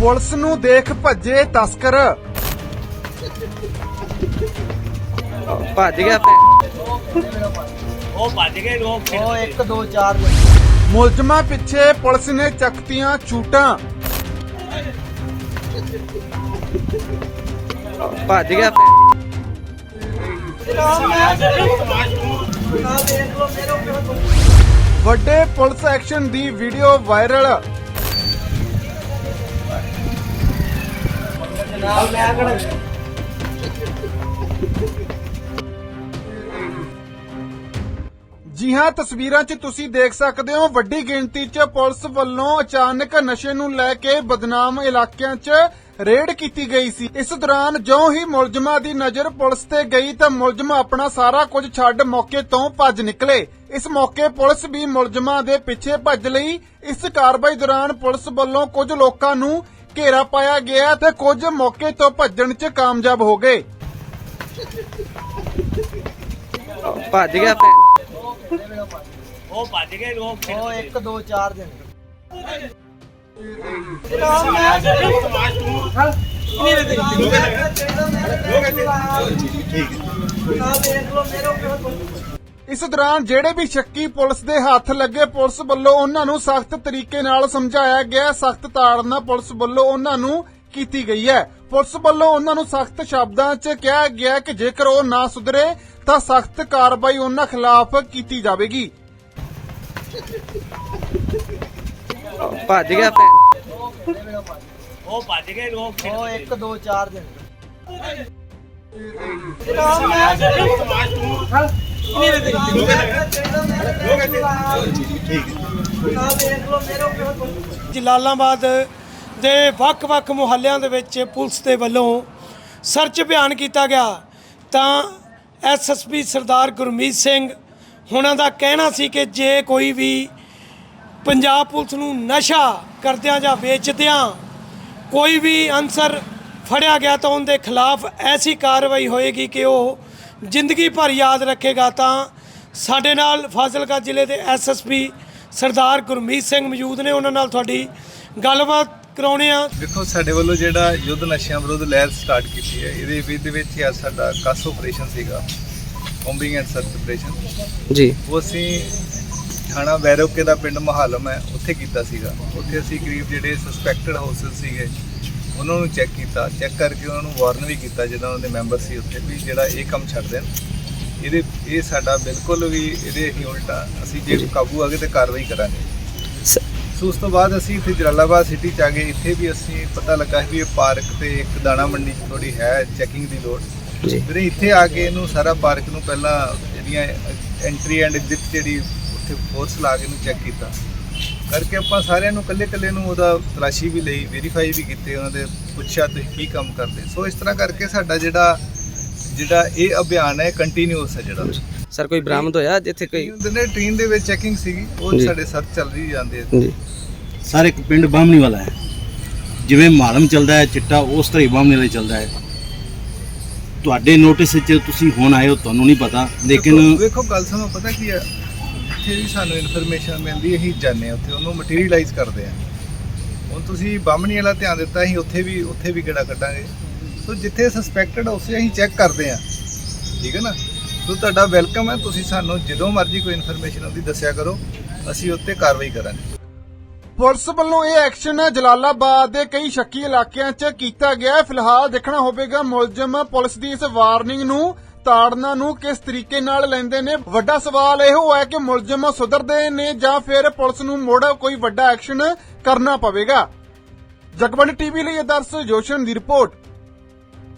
Police ਨੂੰ ਦੇਖ ਭੱਜੇ ਤਸਕਰ। ਭੱਜ ਗਿਆ ਭੈ- ਉਹ ਭੱਜ ਗਏ ਲੋਕ ਉਹ 1 2 4 ਮੁਲਜ਼ਮਾਂ ਪਿੱਛੇ ਪੁਲਿਸ ਨੇ ਚੱਕਤੀਆਂ ਚੂਟਾਂ। ਭੱਜ ਗਿਆ ਭੈ- ਵੱਡੇ ਪੁਲਿਸ ਐਕਸ਼ਨ ਦੀ ਵੀਡੀਓ ਵਾਇਰਲ। ਜੀ ਹਾਂ, ਤਸਵੀਰਾਂ 'ਚ ਤੁਸੀਂ ਦੇਖ ਸਕਦੇ ਹੋ ਵੱਡੀ ਗਿਣਤੀ 'ਚ ਪੁਲਿਸ ਵੱਲੋਂ ਅਚਾਨਕ ਨਸ਼ੇ ਨੂੰ ਲੈ ਕੇ ਬਦਨਾਮ ਇਲਾਕਿਆਂ 'ਚ ਰੇਡ ਕੀਤੀ ਗਈ ਸੀ। ਇਸ ਦੌਰਾਨ ਜਿਉਂ ਹੀ ਮੁਲਜ਼ਮਾਂ ਦੀ ਨਜ਼ਰ ਪੁਲਿਸ ਤੇ ਗਈ ਤਾਂ ਮੁਲਜ਼ਮ ਆਪਣਾ ਸਾਰਾ ਕੁਝ ਛੱਡ ਮੌਕੇ ਤੋਂ ਭੱਜ ਨਿਕਲੇ। ਇਸ ਮੌਕੇ ਪੁਲਿਸ ਵੀ ਮੁਲਜ਼ਮਾਂ ਦੇ ਪਿੱਛੇ ਭੱਜ ਲਈ। ਇਸ ਕਾਰਵਾਈ ਦੌਰਾਨ ਪੁਲਿਸ ਵੱਲੋਂ ਕੁਝ ਲੋਕਾਂ ਨੂੰ ਘੇਰਾ ਪਾਇਆ ਗਿਆ ਤੇ ਕੁਝ ਮੌਕੇ ਤੋਂ ਭੱਜਣ 'ਚ ਕਾਮਯਾਬ ਹੋ ਗਏ ਭੱਜ ਗਿਆ ਉਹ ਭੱਜ ਗਏ ਲੋਕ ਉਹ 1 2 4 ਦਿਨ ਇਸ ਦੌਰਾਨ ਜਿਹੜੇ ਵੀ ਸ਼ੱਕੀ ਪੁਲਿਸ ਦੇ ਹੱਥ ਲੱਗੇ ਪੁਲਿਸ ਵੱਲੋਂ ਉਹਨਾਂ ਨੂੰ ਸਖਤ ਤਰੀਕੇ ਨਾਲ ਸਮਝਾਇਆ ਗਿਆ ਸਖਤ ਤਾੜਨਾ ਪੁਲਿਸ ਵੱਲੋਂ ਉਹਨਾਂ ਨੂੰ ਕੀਤੀ ਗਈ ਹੈ। ਪੁਲਿਸ ਵੱਲੋਂ ਉਹਨਾਂ ਨੂੰ ਸਖਤ ਸ਼ਬਦਾਂ 'ਚ ਕਿਹਾ ਗਿਆ ਕਿ ਜੇਕਰ ਉਹ ਨਾ ਸੁਧਰੇ ਤਾਂ ਸਖਤ ਕਾਰਵਾਈ ਉਹਨਾਂ ਖਿਲਾਫ ਕੀਤੀ ਜਾਵੇਗੀ। ਭੱਜ ਗਿਆ ਉਹ ਭੱਜ ਗਏ ਲੋਕ ਉਹ 1 2 4 ਦਿਨ। ਜਲਾਲਾਬਾਦ ਦੇ ਵੱਖ-ਵੱਖ ਮੁਹੱਲਿਆਂ ਦੇ ਵਿੱਚ ਪੁਲਿਸ ਦੇ ਵੱਲੋਂ ਸਰਚ ਅਭਿਆਨ ਕੀਤਾ ਗਿਆ। ਤਾਂ ਐਸਐਸਪੀ ਸਰਦਾਰ ਗੁਰਮੀਤ ਸਿੰਘ ਹੁਣਾਂ ਦਾ ਕਹਿਣਾ ਸੀ ਕਿ ਜੇ ਕੋਈ ਵੀ ਪੰਜਾਬ ਪੁਲਿਸ ਨੂੰ ਨਸ਼ਾ ਕਰਦਿਆਂ ਜਾਂ ਵੇਚਦਿਆਂ ਕੋਈ ਵੀ ਅਨਸਰ ਫੜਿਆ ਗਿਆ ਤਾਂ ਉਹਦੇ ਖਿਲਾਫ ਐਸੀ ਕਾਰਵਾਈ ਹੋਏਗੀ ਕਿ ਉਹ ਜ਼ਿੰਦਗੀ ਭਰ ਯਾਦ ਰੱਖੇਗਾ ਤਾਂ ਸਾਡੇ ਨਾਲ ਫਾਜ਼ਿਲਕਾ ਜ਼ਿਲ੍ਹੇ ਦੇ ਐਸਐਸਪੀ ਸਰਦਾਰ ਗੁਰਮੀਤ ਸਿੰਘ ਮੌਜੂਦ ਨੇ ਉਹਨਾਂ ਨਾਲ ਤੁਹਾਡੀ ਗੱਲਬਾਤ ਕਰਾਉਣੇ ਆ। ਦੇਖੋ ਸਾਡੇ ਵੱਲੋਂ ਜਿਹੜਾ ਯੁੱਧ ਨਸ਼ਿਆਂ ਵਿਰੁੱਧ ਲਹਿਰ ਸਟਾਰਟ ਕੀਤੀ ਹੈ ਇਹਦੇ ਵਿੱਚ ਹੀ ਅੱਜ ਸਾਡਾ ਕਸ ਆਪਰੇਸ਼ਨ ਸੀਗਾ ਕੰਬਿੰਗ ਐਂਡ ਸਰਚ ਆਪਰੇਸ਼ਨ ਜੀ। ਉਹ ਅਸੀਂ ਥਾਣਾ ਵੈਰੋਕੇ ਦਾ ਪਿੰਡ ਮਹਾਲਮ ਹੈ ਉੱਥੇ ਕੀਤਾ ਸੀਗਾ। ਉੱਥੇ ਅਸੀਂ ਕਰੀਬ ਜਿਹੜੇ ਸਸਪੈਕਟਡ ਹਾਊਸਸ ਸੀਗੇ ਉਹਨਾਂ ਨੂੰ ਚੈੱਕ ਕੀਤਾ ਚੈੱਕ ਕਰਕੇ ਉਹਨਾਂ ਨੂੰ ਵਾਰਨ ਵੀ ਕੀਤਾ ਜਿਹੜਾ ਉਹਨਾਂ ਦੇ ਮੈਂਬਰ ਸੀ ਉੱਥੇ ਵੀ ਜਿਹੜਾ ਇਹ ਕੰਮ ਛੱਡ ਦੇਣ। ਇਹਦੇ ਇਹ ਸਾਡਾ ਬਿਲਕੁਲ ਵੀ ਇਹਦੇ ਹੀ ਉਲਟਾ ਅਸੀਂ ਜੇ ਕਾਬੂ ਆ ਗਏ ਤੇ ਕਾਰਵਾਈ ਕਰਾਂਗੇ। ਸ- ਉਸ ਤੋਂ ਬਾਅਦ ਅਸੀਂ ਇੱਥੇ ਜਲਾਲਾਬਾਦ ਸਿਟੀ ਚ ਆ ਗਏ। ਇੱਥੇ ਵੀ ਅਸੀਂ ਪਤਾ ਲੱਗਾ ਵੀ ਇਹ ਪਾਰਕ ਤੇ ਇੱਕ ਦਾਣਾ ਮੰਡੀ ਚ ਥੋੜੀ ਹੈ ਚੈਕਿੰਗ ਦੀ ਲੋੜ। ਫਿਰ ਇੱਥੇ ਆ ਕੇ ਇਹਨੂੰ ਸਾਰਾ ਪਾਰਕ ਨੂੰ ਪਹਿਲਾਂ ਜਿਹੜੀਆਂ ਐਂਟਰੀ ਐਂਡ ਐਗਜ਼ਿਟ ਜਿਹੜੀ ਉੱਥੇ ਫੋਰਸ ਲਾ ਕੇ ਇਹਨੂੰ ਚੈੱਕ ਕੀਤਾ। ਕਰਕੇ ਆਪਾਂ ਸਾਰਿਆਂ ਨੂੰ ਕੱਲੇ ਕੱਲੇ ਨੂੰ ਉਹਦਾ ਤਲਾਸ਼ੀ ਵੀ ਲਈ ਵੈਰੀਫਾਈ ਵੀ ਕੀਤੇ ਉਹਨਾਂ ਦੇ ਪੁੱਛਿਆ ਤੁਸੀਂ ਕੀ ਕੰਮ ਕਰਦੇ। ਸੋ ਇਸ ਤਰ੍ਹਾਂ ਕਰਕੇ ਸਾਡਾ ਜਿਹੜਾ ਜਿਹੜਾ ਇਹ ਅਭਿਆਨ ਹੈ ਕੰਟੀਨਿਊਸ ਹੈ ਜਿਹੜਾ। ਸਰ ਕੋਈ ਬਰਾਮਦ ਹੋਇਆ ਜਿੱਥੇ ਕੋਈ? ਨੇ ਟ੍ਰੇਨ ਦੇ ਵਿੱਚ ਚੈਕਿੰਗ ਸੀਗੀ ਉਹ। ਸਾਡੇ ਸੱਤ ਚੱਲ ਰਹੀ ਜਾਂਦੇ ਜੀ। ਸਰ ਇੱਕ ਪਿੰਡ ਬਾਹਮਣੀ ਵਾਲਾ ਹੈ। ਜਿਵੇਂ ਮਾਲਮ ਚੱਲਦਾ ਹੈ ਚਿੱਟਾ ਉਸ ਤਰ੍ਹਾਂ ਹੀ ਬਾਹਮਣੀ ਵਾਲਾ ਚੱਲਦਾ ਹੈ। ਤੁਹਾਡੇ ਨੋਟਿਸ ਵਿੱਚ ਤੁਸੀਂ ਹੁਣ ਆਏ ਹੋ ਤੁਹਾਨੂੰ ਨਹੀਂ ਪਤਾ ਲੇਕਿਨ ਵੇਖੋ ਗੱਲ ਸਾਨੂੰ ਪਤਾ ਕੀ ਹੈ? ਜਿੱਥੇ ਵੀ ਸਾਨੂੰ ਇਨਫੋਰਮੇਸ਼ਨ ਮਿਲਦੀ, ਅਸੀਂ ਜਾਂਦੇ ਉੱਥੇ, ਉਹਨੂੰ ਮਟੀਰੀਅਲਾਈਜ਼ ਕਰਦੇ ਆ ਹੁਣ ਤੁਸੀਂ ਬਾਹਮਣੀ ਵਾਲਾ ਧਿਆਨ ਦਿੱਤਾ, ਅਸੀਂ ਉੱਥੇ ਵੀ ਉੱਥੇ ਵੀ ਕਿਹੜਾ ਕੱਢਾਂਗੇ। ਸੋ ਜਿੱਥੇ ਸਸਪੈਕਟਡ ਉਸੇ ਅਸੀਂ ਚੈੱਕ ਕਰਦੇ ਆ ਠੀਕ ਹੈ ਨਾ? ਸੋ ਤੁਹਾਡਾ ਵੈਲਕਮ ਹੈ, ਤੁਸੀਂ ਸਾਨੂੰ ਜਦੋਂ ਮਰਜ਼ੀ ਕੋਈ ਇਨਫੋਰਮੇਸ਼ਨ ਆਉਂਦੀ ਦੱਸਿਆ ਕਰੋ, ਅਸੀਂ ਉੱਤੇ ਕਾਰਵਾਈ ਕਰਾਂਗੇ। ਪੁਲਿਸ ਵੱਲੋਂ ਇਹ ਐਕਸ਼ਨ ਜਲਾਲਾਬਾਦ ਦੇ ਕਈ ਸ਼ੱਕੀ ਇਲਾਕਿਆਂ 'ਚ ਕੀਤਾ ਗਿਆ ਫਿਲਹਾਲ ਦੇਖਣਾ ਹੋਵੇਗਾ ਮੁਲਜ਼ਮ ਪੁਲਿਸ ਦੀ ਇਸ ਵਾਰਨਿੰਗ ਨੂੰ। ਤਾੜਨਾ ਨੂੰ ਕਿਸ ਤਰੀਕੇ ਨਾਲ ਲੈਂਦੇ ਨੇ? ਵੱਡਾ ਸਵਾਲ ਇਹ ਹੈ ਕਿ ਮੁਲਜ਼ਮ ਸੁਧਰਦੇ ਨੇ ਜਾਂ ਫਿਰ ਪੁਲਿਸ ਨੂੰ ਮੁੜ ਕੋਈ ਵੱਡਾ ਐਕਸ਼ਨ ਕਰਨਾ ਪਵੇਗਾ? ਜਗਬੰਦ ਟੀਵੀ ਲਈ ਅਦਰਸ ਜੋਸ਼ਨ ਦੀ ਰਿਪੋਰਟ।